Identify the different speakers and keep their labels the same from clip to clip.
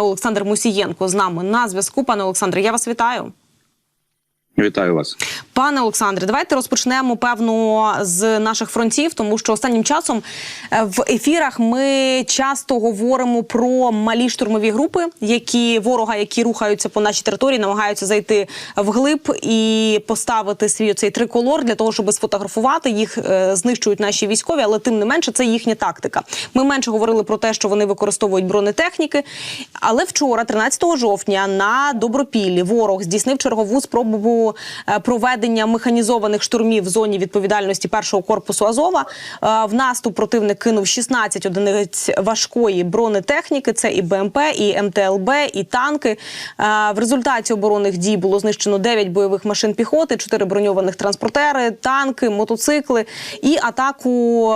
Speaker 1: Олександр Мусієнко з нами на зв'язку. Пане Олександре, я вас вітаю.
Speaker 2: Вітаю вас,
Speaker 1: пане Олександре. Давайте розпочнемо певно з наших фронтів, тому що останнім часом е, в ефірах ми часто говоримо про малі штурмові групи, які ворога, які рухаються по нашій території, намагаються зайти вглиб і поставити свій цей триколор для того, щоб сфотографувати їх, е, знищують наші військові, але тим не менше це їхня тактика. Ми менше говорили про те, що вони використовують бронетехніки. Але вчора, 13 жовтня, на добропіллі ворог здійснив чергову спробу е, проведення механізованих штурмів в зоні відповідальності першого корпусу Азова. Е, В наступ противник кинув 16 одиниць важкої бронетехніки. Це і БМП, і МТЛБ, і танки. Е, В результаті оборонних дій було знищено 9 бойових машин піхоти, 4 броньованих транспортери, танки, мотоцикли і атаку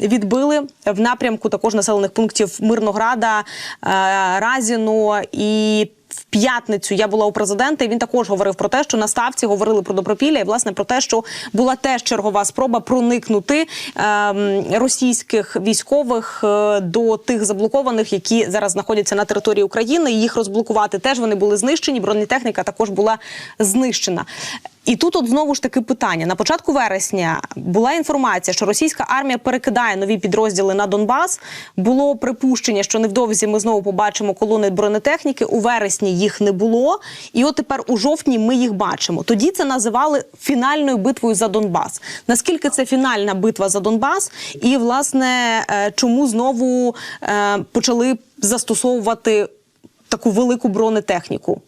Speaker 1: відбили в напрямку також населених пунктів Мирнограда, Разіно і. В п'ятницю я була у президента. і Він також говорив про те, що на ставці говорили про добропілля, і власне про те, що була теж чергова спроба проникнути е, російських військових е, до тих заблокованих, які зараз знаходяться на території України. і Їх розблокувати теж вони були знищені. Бронетехніка також була знищена. І тут от знову ж таки питання на початку вересня була інформація, що російська армія перекидає нові підрозділи на Донбас. Було припущення, що невдовзі ми знову побачимо колони бронетехніки. У вересні їх не було, і от тепер у жовтні ми їх бачимо. Тоді це називали фінальною битвою за Донбас. Наскільки це фінальна битва за Донбас? І власне е, чому знову е, почали застосовувати таку велику бронетехніку?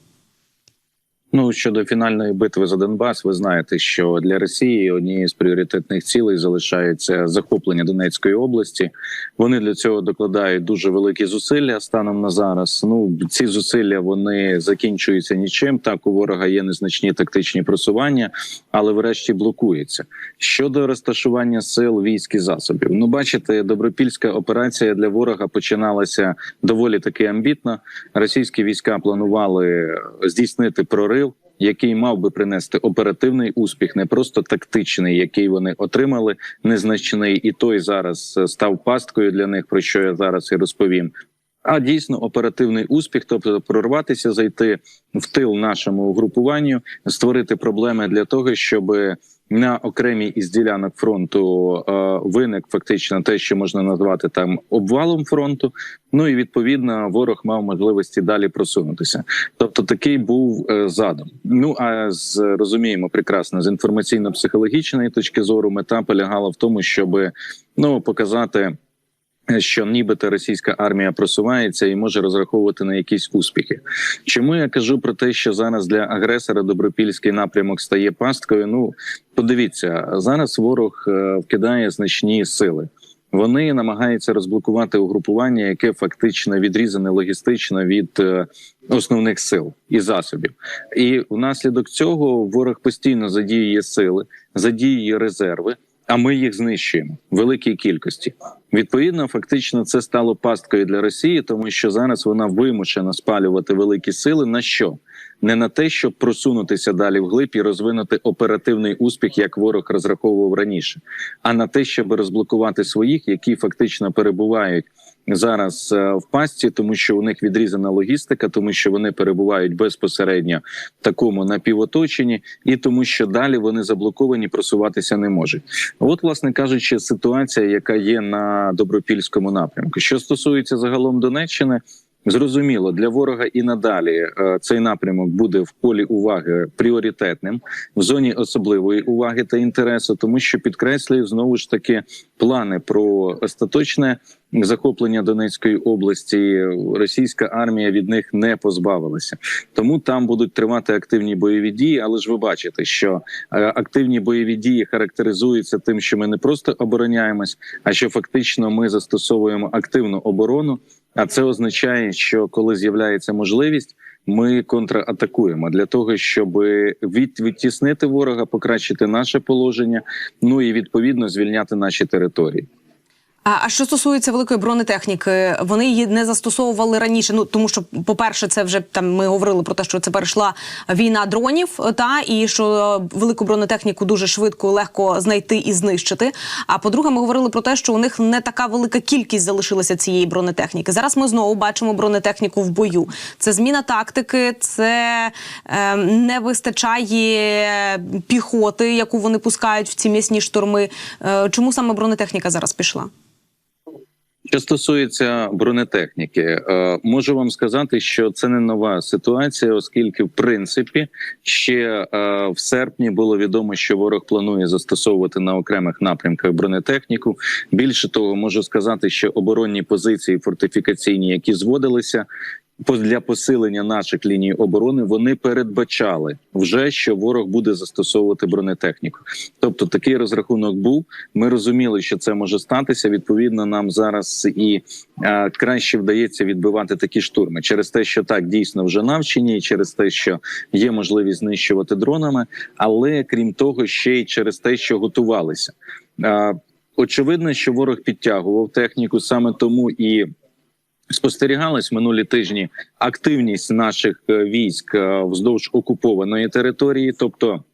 Speaker 2: Ну щодо фінальної битви за Донбас, ви знаєте, що для Росії однією з пріоритетних цілей залишається захоплення Донецької області. Вони для цього докладають дуже великі зусилля станом на зараз. Ну ці зусилля вони закінчуються нічим. Так у ворога є незначні тактичні просування, але врешті блокується. Щодо розташування сил військ і засобів, ну бачите, добропільська операція для ворога починалася доволі таки амбітно. Російські війська планували здійснити прорив. Який мав би принести оперативний успіх, не просто тактичний, який вони отримали, незначний, і той зараз став пасткою для них, про що я зараз і розповім. А дійсно оперативний успіх, тобто прорватися, зайти в тил нашому угрупуванню, створити проблеми для того, щоб на окремій із ділянок фронту е, виник фактично те, що можна назвати там обвалом фронту. Ну і відповідно ворог мав можливості далі просунутися. Тобто такий був е, задум. Ну а з розуміємо прекрасно з інформаційно-психологічної точки зору мета полягала в тому, щоб ну показати що нібито російська армія просувається і може розраховувати на якісь успіхи. Чому я кажу про те, що зараз для агресора добропільський напрямок стає пасткою? Ну подивіться, зараз ворог е, вкидає значні сили. Вони намагаються розблокувати угрупування, яке фактично відрізане логістично від е, основних сил і засобів. І внаслідок цього ворог постійно задіює сили, задіює резерви а ми їх знищуємо в великій кількості. Відповідно, фактично, це стало пасткою для Росії, тому що зараз вона вимушена спалювати великі сили. На що не на те, щоб просунутися далі вглиб і розвинути оперативний успіх, як ворог розраховував раніше, а на те, щоб розблокувати своїх, які фактично перебувають зараз е, в пастці, тому що у них відрізана логістика, тому що вони перебувають безпосередньо в такому напівоточенні, і тому, що далі вони заблоковані, просуватися не можуть. От, власне кажучи, ситуація, яка є на добропільському напрямку, що стосується загалом Донеччини. Зрозуміло, для ворога і надалі е, цей напрямок буде в полі уваги пріоритетним в зоні особливої уваги та інтересу, тому що підкреслюю знову ж таки плани про остаточне захоплення Донецької області. Російська армія від них не позбавилася, тому там будуть тривати активні бойові дії. Але ж ви бачите, що е, активні бойові дії характеризуються тим, що ми не просто обороняємось, а що фактично ми застосовуємо активну оборону. А це означає, що коли з'являється можливість, ми контратакуємо для того, щоб від, відтіснити ворога, покращити наше положення, ну і відповідно звільняти наші території.
Speaker 1: А що стосується великої бронетехніки, вони її не застосовували раніше. Ну тому що, по-перше, це вже там ми говорили про те, що це перейшла війна дронів, та і що велику бронетехніку дуже швидко легко знайти і знищити. А по-друге, ми говорили про те, що у них не така велика кількість залишилася цієї бронетехніки. Зараз ми знову бачимо бронетехніку в бою. Це зміна тактики, це е, не вистачає піхоти, яку вони пускають в ці м'ясні штурми. Е, чому саме бронетехніка зараз пішла?
Speaker 2: Що стосується бронетехніки, е, можу вам сказати, що це не нова ситуація, оскільки, в принципі, ще е, в серпні було відомо, що ворог планує застосовувати на окремих напрямках бронетехніку. Більше того, можу сказати, що оборонні позиції фортифікаційні, які зводилися. Для посилення наших ліній оборони вони передбачали вже, що ворог буде застосовувати бронетехніку. Тобто такий розрахунок був. Ми розуміли, що це може статися. Відповідно, нам зараз і е, краще вдається відбивати такі штурми через те, що так дійсно вже навчені, і через те, що є можливість знищувати дронами, але крім того, ще й через те, що готувалися. Е, очевидно, що ворог підтягував техніку саме тому і. Спостерігалась минулі тижні активність наших е, військ е, вздовж окупованої території, тобто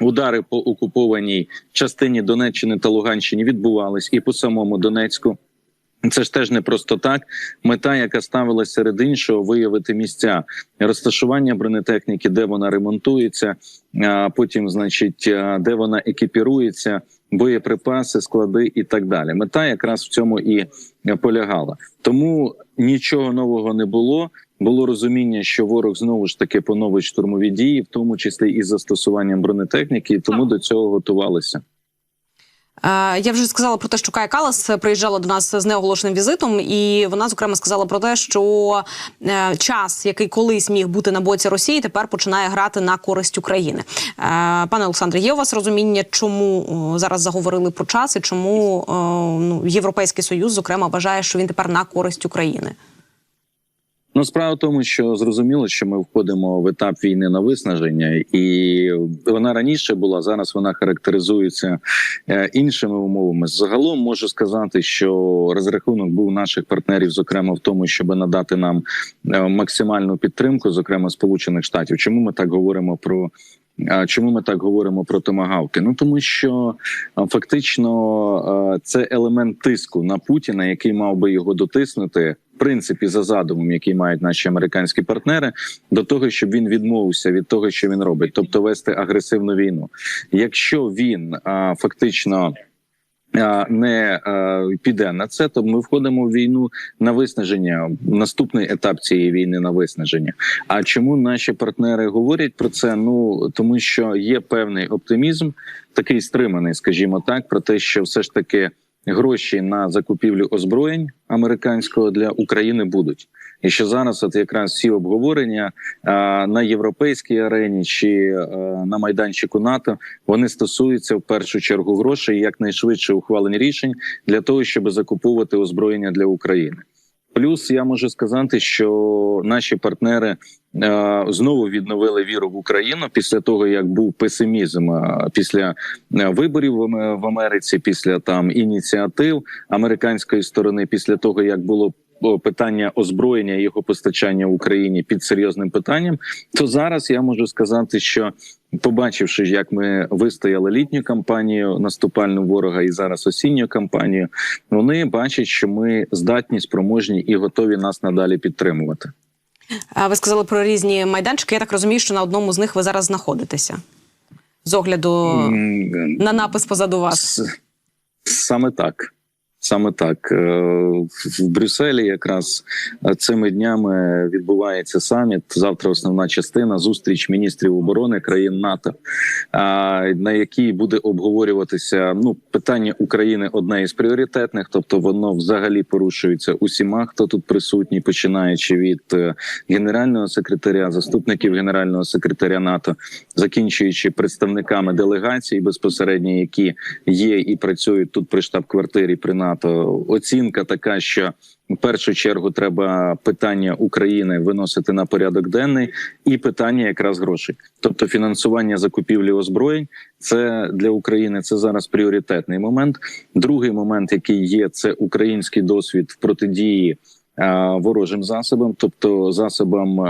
Speaker 2: удари по окупованій частині Донеччини та Луганщини відбувались і по самому Донецьку. Це ж теж не просто так. Мета, яка ставилася серед іншого, виявити місця розташування бронетехніки, де вона ремонтується, а потім, значить, де вона екіпірується, боєприпаси, склади і так далі. Мета якраз в цьому і полягала. Тому нічого нового не було. Було розуміння, що ворог знову ж таки поновить штурмові дії, в тому числі із застосуванням бронетехніки, і тому до цього готувалися.
Speaker 1: Е, Я вже сказала про те, що Кая Калас приїжджала до нас з неоголошеним візитом, і вона зокрема сказала про те, що е, час, який колись міг бути на боці Росії, тепер починає грати на користь України. Е, Пане Олександре, є у вас розуміння, чому зараз заговорили про час і чому ну, Європейський Союз, зокрема, вважає, що він тепер на користь України?
Speaker 2: Ну, справа в тому, що зрозуміло, що ми входимо в етап війни на виснаження, і вона раніше була. Зараз вона характеризується е, іншими умовами. Загалом можу сказати, що розрахунок був наших партнерів, зокрема в тому, щоб надати нам е, максимальну підтримку, зокрема Сполучених Штатів. Чому ми так говоримо про? Чому ми так говоримо про томагавки? Ну тому що фактично це елемент тиску на Путіна, який мав би його дотиснути, в принципі, за задумом, який мають наші американські партнери, до того, щоб він відмовився від того, що він робить, тобто вести агресивну війну. Якщо він фактично. Не піде на це, то ми входимо в війну на виснаження. Наступний етап цієї війни на виснаження. А чому наші партнери говорять про це? Ну тому що є певний оптимізм, такий стриманий, скажімо так, про те, що все ж таки гроші на закупівлю озброєнь американського для України будуть. І що зараз, от якраз всі обговорення а, на європейській арені чи а, на майданчику НАТО вони стосуються в першу чергу грошей, і якнайшвидше ухвалення рішень для того, щоб закуповувати озброєння для України. Плюс я можу сказати, що наші партнери е, знову відновили віру в Україну після того, як був песимізм е, після е, виборів в Америці, після там ініціатив американської сторони, після того як було питання озброєння його постачання в Україні під серйозним питанням, то зараз я можу сказати, що побачивши, як ми вистояли літню кампанію наступальну ворога і зараз осінню кампанію, вони бачать, що ми здатні, спроможні і готові нас надалі підтримувати.
Speaker 1: А Ви сказали про різні майданчики. Я так розумію, що на одному з них ви зараз знаходитеся з огляду на напис позаду вас.
Speaker 2: Саме так. Саме так Е, в Брюсселі якраз е, цими днями відбувається саміт. Завтра основна частина зустріч міністрів оборони країн НАТО, на якій буде обговорюватися ну питання України одне із пріоритетних, тобто воно взагалі порушується усіма, хто тут присутній, починаючи від е, генерального секретаря, заступників генерального секретаря НАТО, закінчуючи представниками делегацій безпосередньо, які є і працюють тут при штаб-квартирі при НАТО. НАТО. Оцінка така, що в першу чергу треба питання України виносити на порядок денний, і питання якраз грошей, тобто фінансування закупівлі озброєнь. Це для України це зараз пріоритетний момент. Другий момент, який є, це український досвід в протидії. Ворожим засобам, тобто засобам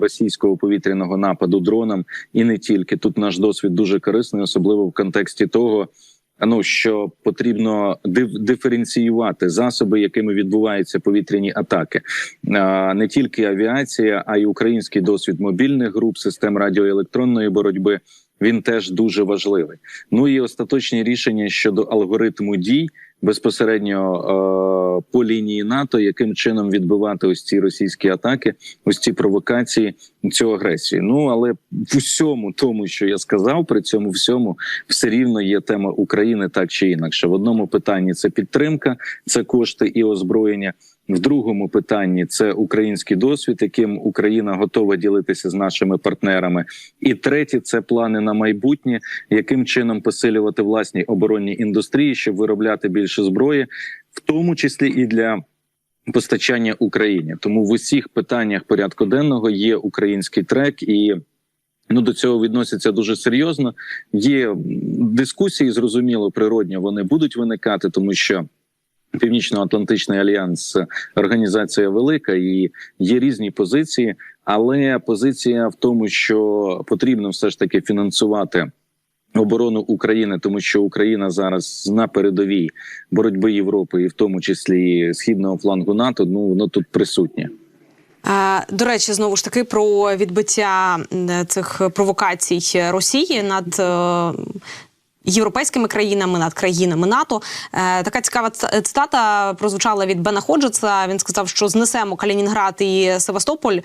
Speaker 2: російського повітряного нападу дронам, і не тільки тут наш досвід дуже корисний, особливо в контексті того, ну що потрібно диф- диференціювати засоби, якими відбуваються повітряні атаки, не тільки авіація, а й український досвід мобільних груп, систем радіоелектронної боротьби. Він теж дуже важливий. Ну і остаточні рішення щодо алгоритму дій безпосередньо е, по лінії НАТО, яким чином відбивати ось ці російські атаки, ось ці провокації, цю агресію. Ну але в усьому тому, що я сказав, при цьому всьому все рівно є тема України так чи інакше. В одному питанні це підтримка, це кошти і озброєння. В другому питанні це український досвід, яким Україна готова ділитися з нашими партнерами. І третє це плани на майбутнє, яким чином посилювати власні оборонні індустрії, щоб виробляти більше зброї, в тому числі і для. Постачання Україні, тому в усіх питаннях порядку денного є український трек, і ну до цього відносяться дуже серйозно. Є дискусії, зрозуміло, природньо вони будуть виникати, тому що Північно-Атлантичний альянс організація велика і є різні позиції, але позиція в тому, що потрібно все ж таки фінансувати. Оборону України, тому що Україна зараз на передовій боротьби Європи, і в тому числі східного флангу НАТО, ну воно тут присутнє.
Speaker 1: Е, До речі, знову ж таки про відбиття цих провокацій Росії над е, європейськими країнами, над країнами НАТО. Е, Така цікава цитата прозвучала від Бена Ходжеса. Він сказав, що знесемо Калінінград і Севастополь. Е,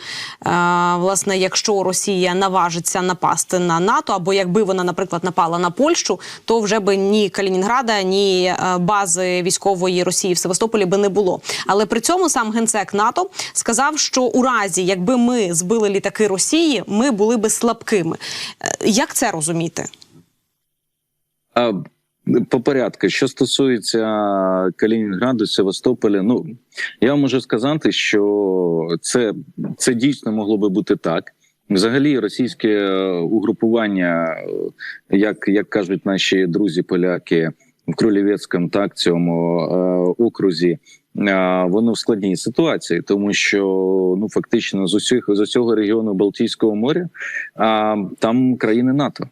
Speaker 1: Власне, якщо Росія наважиться напасти на НАТО, або якби вона, наприклад, напала на Польщу, то вже би ні Калінінграда, ні е, бази військової Росії в Севастополі би не було. Але при цьому сам генсек НАТО сказав, що у разі, якби ми збили літаки Росії, ми були би слабкими. Е, Як це розуміти?
Speaker 2: По порядку, що стосується Калінінграду, Севастополя, ну я можу сказати, що це, це дійсно могло би бути так. Взагалі, російське е, угрупування, е, як, як кажуть наші друзі поляки в Кролівецькому так цьому е, окрузі, воно в складній ситуації, тому що ну фактично з усіх з усього регіону Балтійського моря а, там країни НАТО.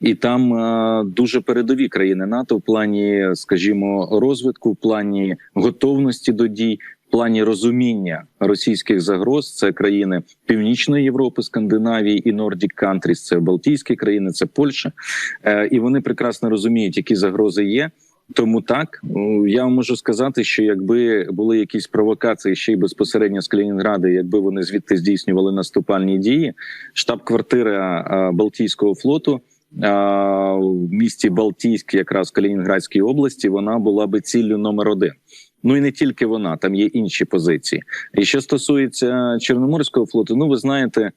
Speaker 2: І там е, дуже передові країни НАТО в плані, скажімо, розвитку, в плані готовності до дій, в плані розуміння російських загроз. Це країни Північної Європи, Скандинавії і Nordic Countries, це Балтійські країни, це Польща. Е, і вони прекрасно розуміють, які загрози є. Тому так я вам можу сказати, що якби були якісь провокації ще й безпосередньо з Калінінграда, якби вони звідти здійснювали наступальні дії, штаб-квартира е, Балтійського флоту в місті Балтійськ, якраз в Калінінградській області, вона була би ціллю номер один. Ну і не тільки вона, там є інші позиції. І що стосується Чорноморського флоту, ну ви знаєте.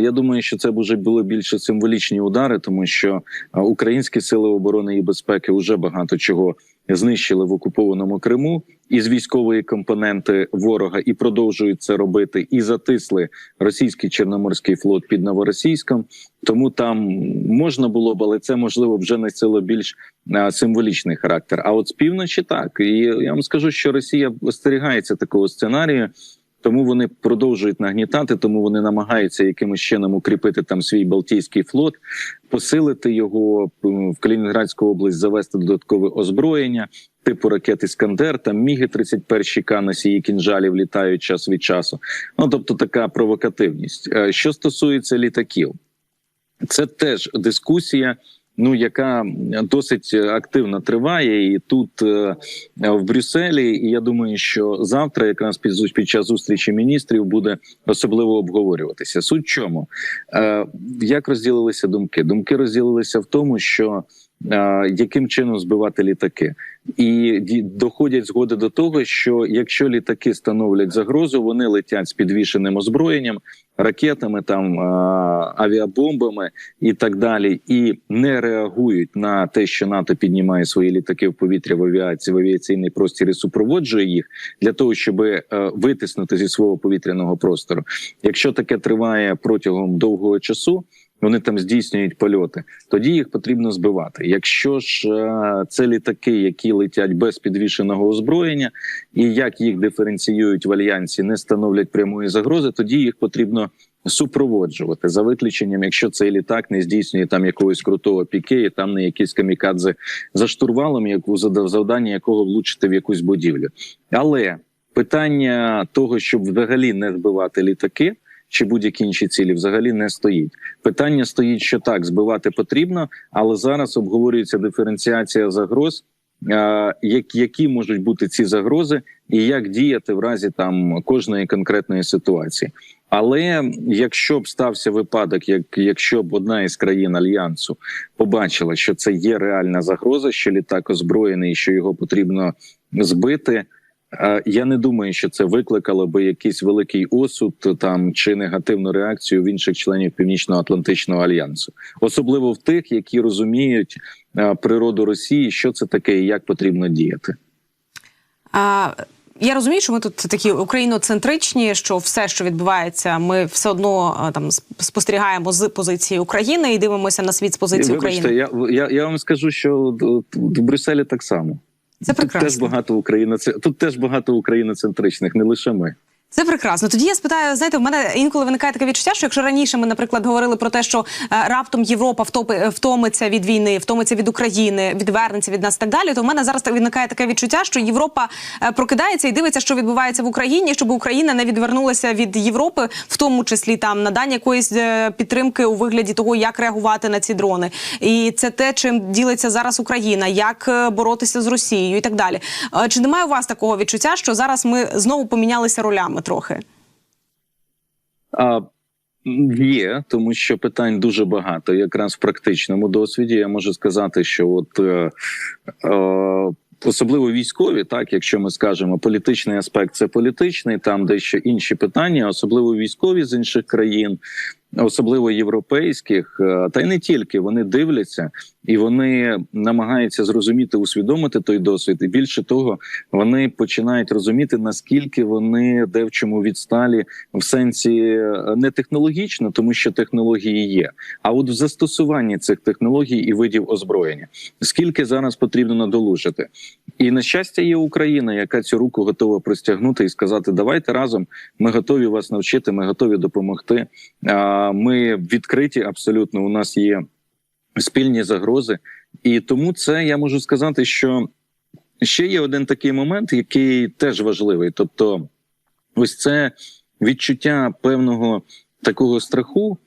Speaker 2: Я думаю, що це вже були більше символічні удари, тому що українські сили оборони і безпеки вже багато чого знищили в окупованому Криму із військової компоненти ворога і продовжують це робити, і затисли російський чорноморський флот під новоросійськом. Тому там можна було б, але це можливо вже носило більш символічний характер. А от з півночі так і я вам скажу, що Росія остерігається такого сценарію. Тому вони продовжують нагнітати, тому вони намагаються якимось чином укріпити там свій Балтійський флот, посилити його в Калінінградську область, завести додаткове озброєння, типу ракет Іскандер, там міги 31 К носії кінжалів літають час від часу. Ну тобто така провокативність. Е, Що стосується літаків, це теж дискусія. Ну, яка досить активно триває, і тут е, в Брюсселі. І я думаю, що завтра, якраз під під час зустрічі міністрів, буде особливо обговорюватися. Суть чому е, як розділилися думки? Думки розділилися в тому, що яким чином збивати літаки, і доходять згоди до того, що якщо літаки становлять загрозу, вони летять з підвішеним озброєнням, ракетами, там авіабомбами і так далі, і не реагують на те, що НАТО піднімає свої літаки в повітря в авіації в авіаційний простір і супроводжує їх для того, щоб е, витиснути зі свого повітряного простору. Якщо таке триває протягом довгого часу. Вони там здійснюють польоти, тоді їх потрібно збивати. Якщо ж е, це літаки, які летять без підвішеного озброєння, і як їх диференціюють в альянсі, не становлять прямої загрози, тоді їх потрібно супроводжувати за виключенням, якщо цей літак не здійснює там якогось крутого піке, і там не якісь камікадзе за штурвалом, яку завдання якого влучити в якусь будівлю. Але питання того, щоб взагалі не збивати літаки. Чи будь-які інші цілі взагалі не стоїть. Питання стоїть, що так збивати потрібно, але зараз обговорюється диференціація загроз, як- які можуть бути ці загрози, і як діяти в разі там кожної конкретної ситуації. Але якщо б стався випадок, як якщо б одна із країн альянсу побачила, що це є реальна загроза, що літак озброєний, що його потрібно збити. Е, Я не думаю, що це викликало би якийсь великий осуд там чи негативну реакцію в інших членів Північно-Атлантичного альянсу, особливо в тих, які розуміють е, природу Росії, що це таке і як потрібно діяти.
Speaker 1: А, я розумію, що ми тут такі україноцентричні, що все, що відбувається, ми все одно там спостерігаємо з позиції України і дивимося на світ з позиції
Speaker 2: Вибачте,
Speaker 1: України.
Speaker 2: я, я, я вам скажу, що в Брюсселі так само.
Speaker 1: Це
Speaker 2: Тут теж
Speaker 1: прекрасно.
Speaker 2: багато України. Тут теж багато україноцентричних, не лише ми.
Speaker 1: Це прекрасно. Тоді я спитаю, знаєте, в мене інколи виникає таке відчуття, що якщо раніше ми, наприклад, говорили про те, що е, раптом Європа втопи, втомиться від війни, втомиться від України, відвернеться від нас і так далі, то в мене зараз так виникає таке відчуття, що Європа е, прокидається і дивиться, що відбувається в Україні, щоб Україна не відвернулася від Європи, в тому числі там надання якоїсь е, підтримки у вигляді того, як реагувати на ці дрони. І це те, чим ділиться зараз Україна, як боротися з Росією і так далі. Чи немає у вас такого відчуття, що зараз ми знову помінялися ролями трохи?
Speaker 2: А є, тому що питань дуже багато. Якраз в практичному досвіді я можу сказати, що от е, е, особливо військові, так якщо ми скажемо, політичний аспект це політичний, там дещо інші питання, особливо військові з інших країн. Особливо європейських, е, та й не тільки вони дивляться і вони намагаються зрозуміти, усвідомити той досвід. І більше того, вони починають розуміти наскільки вони де в чому відсталі в сенсі е, не технологічно, тому що технології є, а от в застосуванні цих технологій і видів озброєння. Скільки зараз потрібно надолужити, і на щастя, є Україна, яка цю руку готова простягнути і сказати: давайте разом. Ми готові вас навчити, ми готові допомогти. Ми відкриті абсолютно. У нас є спільні загрози, і тому це я можу сказати, що ще є один такий момент, який теж важливий. Тобто, ось це відчуття певного такого страху.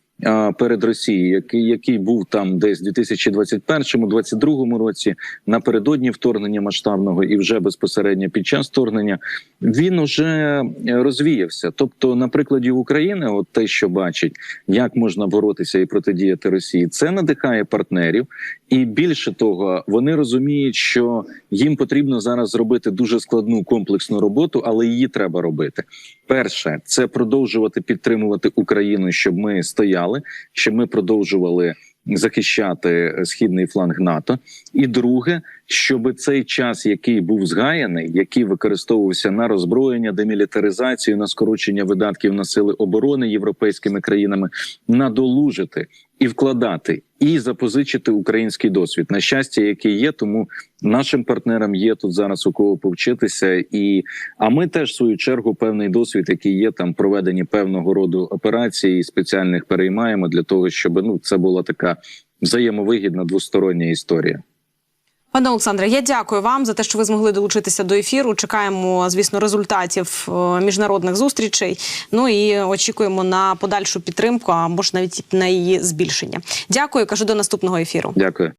Speaker 2: Перед Росією, який який був там десь в 2021-2022 році, напередодні вторгнення масштабного і вже безпосередньо під час вторгнення, він уже розвіявся. Тобто, на прикладі України, от те, що бачить, як можна боротися і протидіяти Росії, це надихає партнерів, і більше того, вони розуміють, що їм потрібно зараз зробити дуже складну комплексну роботу, але її треба робити. Перше, це продовжувати підтримувати Україну, щоб ми стояли, щоб ми продовжували захищати східний фланг НАТО. І друге, щоб цей час, який був згаяний, який використовувався на роззброєння, демілітаризацію, на скорочення видатків на сили оборони європейськими країнами, надолужити і вкладати, і запозичити український досвід. На щастя, який є, тому нашим партнерам є тут зараз у кого повчитися, і а ми теж в свою чергу певний досвід, який є там проведені певного роду операцій спеціальних переймаємо для того, щоб ну це була така взаємовигідна двостороння історія.
Speaker 1: Пане Олександре, я дякую вам за те, що ви змогли долучитися до ефіру. Чекаємо, звісно, результатів е, міжнародних зустрічей. Ну і очікуємо на подальшу підтримку, а може навіть на її збільшення. Дякую, кажу до наступного ефіру.
Speaker 2: Дякую.